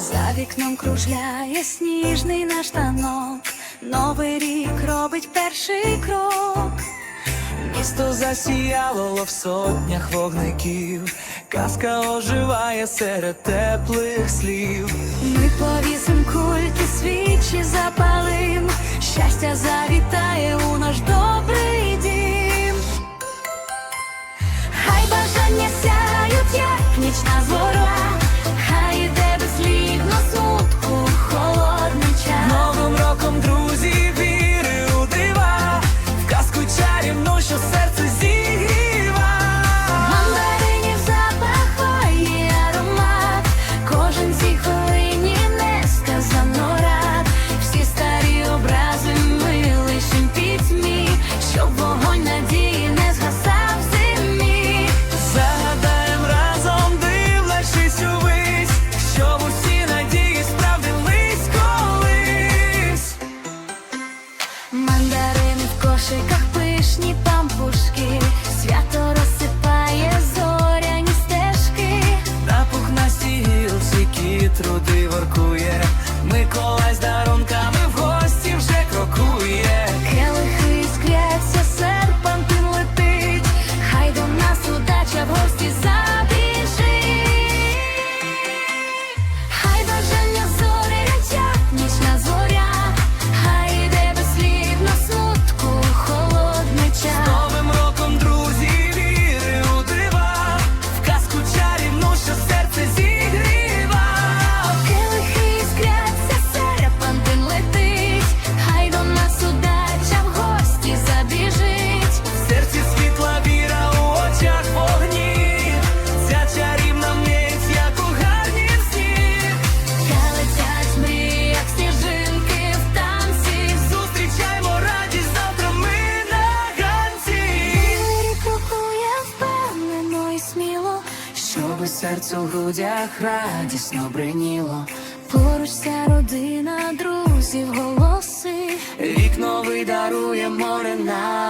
За вікном кружляє сніжний наш танок, Новий рік робить перший крок. Місто засіяло в сотнях вогників, казка оживає серед теплих слів. Ми повісим кульки, свічі запалим, щастя завітає у наш добрий дім. Хай бажання сяють, як нічна зворот. пишні пампушки, свято. щоби серце в грудях радісно бриніло. Поруч вся родина, друзів, голоси, вікно видарує море на.